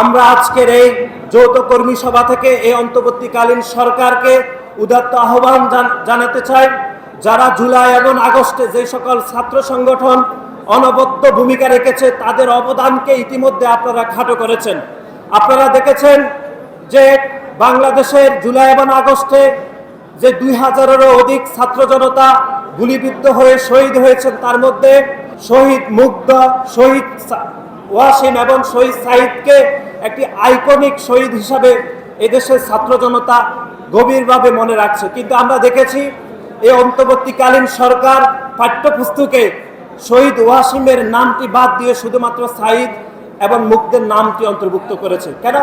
আমরা আজকের এই যৌথ কর্মী সভা থেকে এই অন্তর্বর্তীকালীন সরকারকে উদাত্ত আহ্বান জানাতে চাই। যারা জুলাই এবং আগস্টে যে সকল ছাত্র সংগঠন অনবদ্য ভূমিকা রেখেছে, তাদের অবদানকে ইতিমধ্যে আপনারা খাটো করেছেন। আপনারা দেখেছেন যে বাংলাদেশের জুলাই এবং আগস্টে যে দুই হাজারেরও অধিক ছাত্র জনতা গুলিবিদ্ধ হয়ে শহীদ হয়েছেন, তার মধ্যে শহীদ মুগ্ধ, শহীদ ওয়াসিম এবং শহীদ সাইদকে একটি আইকনিক শহীদ হিসাবে এদেশের ছাত্র জনতা গভীরভাবে মনে রাখছে। কিন্তু আমরা দেখেছি এই অন্তর্বর্তীকালীন সরকার পাঠ্যপুস্তকে শহীদ ওয়াসিমের নামটি বাদ দিয়ে শুধুমাত্র সাইদ এবং মুগ্ধের নামটি অন্তর্ভুক্ত করেছে। কেন?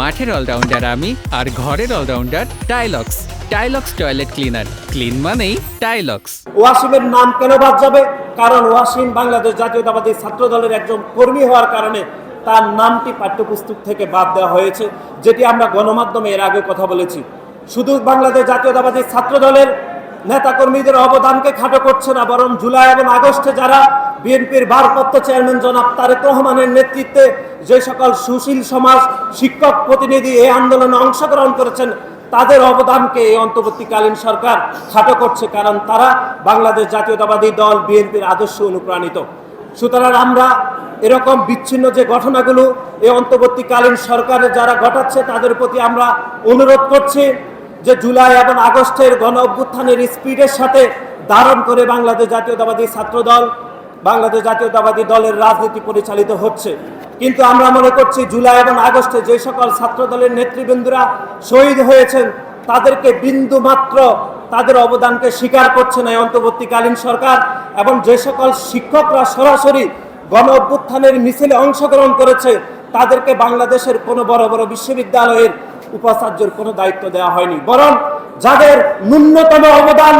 মাঠের অলরাউন্ডার আমি আর ঘরের allrounder Tylox. Tylox toilet cleaner. Clean মানেই টাইলক্স। ওয়াসিমের নাম কেন বাদ যাবে? কারণ ওয়াসিম বাংলাদেশ জাতীয়তাবাদী ছাত্র দলের একজন কর্মী হওয়ার কারণে তার নামটি পাঠ্যপুস্তক থেকে বাদ দেওয়া হয়েছে, যেটি আমরা গণমাধ্যমে এর আগে কথা বলেছি। শুধু বাংলাদেশ জাতীয়তাবাদী ছাত্র দলের নেতাকর্মীদের অবদানকে খাটো করছে না, বরং জুলাই এবং আগস্টে যারা বিএনপির ভারপ্রাপ্ত চেয়ারম্যান জনাব তারেক রহমানের নেতৃত্বে যে সকল সুশীল সমাজ শিক্ষক প্রতিনিধি এই আন্দোলনে অংশগ্রহণ করেছেন, তাদের অবদানকে এই অন্তর্বর্তীকালীন সরকার খাটো করছে, কারণ তারা বাংলাদেশ জাতীয়তাবাদী দল, বিএনপির আদর্শ অনুপ্রাণিত। সুতরাং আমরা এরকম বিচ্ছিন্ন যে ঘটনাগুলো এই অন্তর্বর্তীকালীন সরকারের যারা ঘটাচ্ছে, তাদের প্রতি আমরা অনুরোধ করছি যে জুলাই এবং আগস্টের গণ অভ্যুত্থানের স্পিডের সাথে ধারণ করে বাংলাদেশ জাতীয়তাবাদী ছাত্র দল বাংলাদেশ জাতীয়তাবাদী দলের রাজনীতি পরিচালিত হচ্ছে। কিন্তু আমরা মনে করছি জুলাই এবং আগস্টে যে সকল ছাত্র দলের নেতৃবৃন্দরা শহীদ হয়েছেন, তাদেরকে বিন্দু মাত্র তাদের অবদানকে স্বীকার করছে না এই অন্তর্বর্তীকালীন সরকার। এবং যে সকল শিক্ষকরা সরাসরি গণ অভ্যুত্থানের মিছিলে অংশগ্রহণ করেছে, তাদেরকে বাংলাদেশের কোনো বড় বড় বিশ্ববিদ্যালয়ের উপাচার্যের কোনো দায়িত্ব দেওয়া হয়নি। বরং যাদের ন্যূনতম অবদান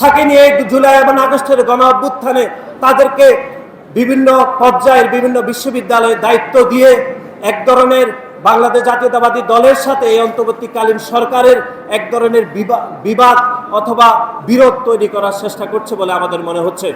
থাকেনি এই জুলাই এবং আগস্টের গণ অভ্যুত্থানে, তাদেরকে বিভিন্ন পর্যায়ের বিভিন্ন বিশ্ববিদ্যালয়ে দায়িত্ব দিয়ে এক ধরনের বাংলাদেশ জাতীয়তাবাদী দলের সাথে এই অন্তর্বর্তীকালীন সরকারের এক ধরনের বিবা- বিবাদ অথবা বিরোধ তৈরি করার চেষ্টা করছে বলে আমাদের মনে হচ্ছে।